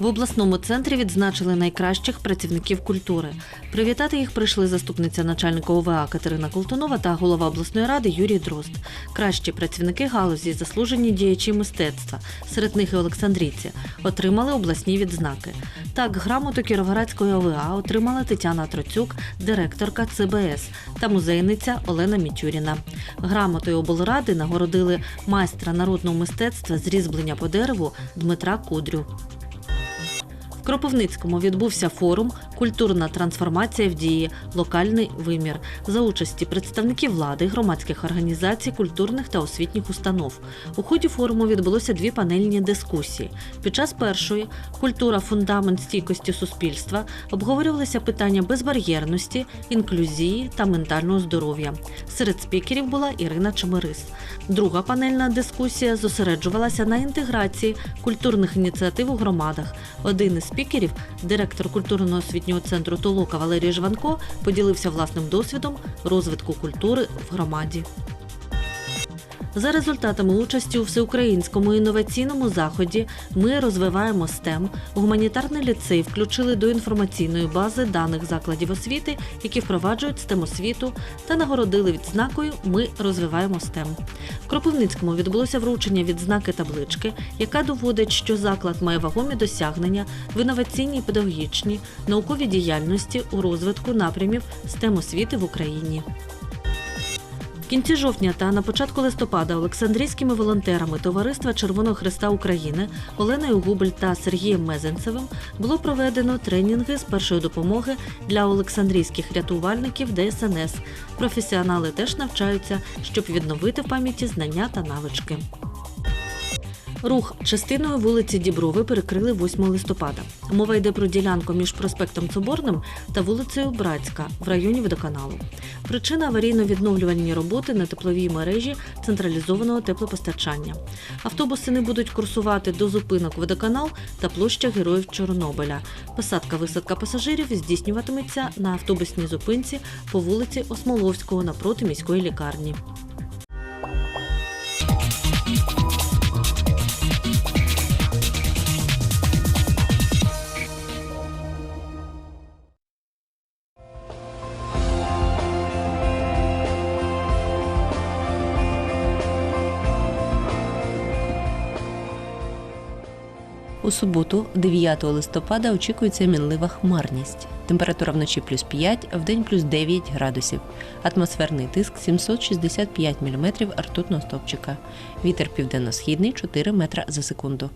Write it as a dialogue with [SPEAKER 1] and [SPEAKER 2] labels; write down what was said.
[SPEAKER 1] В обласному центрі відзначили найкращих працівників культури. Привітати їх прийшли заступниця начальника ОВА Катерина Колтунова та голова обласної ради Юрій Дрозд. Кращі працівники галузі, заслужені діячі мистецтва, серед них і Олександрійці, отримали обласні відзнаки. Так, грамоту Кіровоградської ОВА отримала Тетяна Троцюк, директорка ЦБС та музейниця Олена Мітюріна. Грамотою облради нагородили майстра народного мистецтва з різьблення по дереву Дмитра Кудрю. Кропивницькому відбувся форум Культурна трансформація в дії. Локальний вимір за участі представників влади, громадських організацій, культурних та освітніх установ. У ході форуму відбулося дві панельні дискусії. Під час першої культура фундамент стійкості суспільства обговорювалися питання безбар'єрності, інклюзії та ментального здоров'я. Серед спікерів була Ірина Чемерис. Друга панельна дискусія зосереджувалася на інтеграції культурних ініціатив у громадах. Один із спікерів, директор культурно-освітнього центру Толока Валерій Жванко, поділився власним досвідом розвитку культури в громаді. За результатами участі у всеукраїнському інноваційному заході ми розвиваємо STEM. Гуманітарний ліцей включили до інформаційної бази даних закладів освіти, які впроваджують STEM освіту, та нагородили відзнакою Ми розвиваємо STEM. В Кропивницькому відбулося вручення відзнаки таблички, яка доводить, що заклад має вагомі досягнення в інноваційній педагогічній, науковій діяльності у розвитку напрямів STEM освіти в Україні. Кінці жовтня та на початку листопада Олександрійськими волонтерами Товариства Червоного Христа України Оленою Губель та Сергієм Мезенцевим було проведено тренінги з першої допомоги для олександрійських рятувальників ДСНС. Професіонали теж навчаються, щоб відновити в пам'яті знання та навички. Рух частиною вулиці Діброви перекрили 8 листопада. Мова йде про ділянку між проспектом Соборним та вулицею Братська в районі водоканалу. Причина аварійно-відновлювальні роботи на тепловій мережі централізованого теплопостачання. Автобуси не будуть курсувати до зупинок водоканал та площа Героїв Чорнобиля. Посадка-висадка пасажирів здійснюватиметься на автобусній зупинці по вулиці Осмоловського напроти міської лікарні.
[SPEAKER 2] У суботу, 9 листопада, очікується мінлива хмарність. Температура вночі плюс 5, вдень плюс 9 градусів. Атмосферний тиск 765 мм ртутного стопчика. Вітер південно-східний 4 метра за секунду.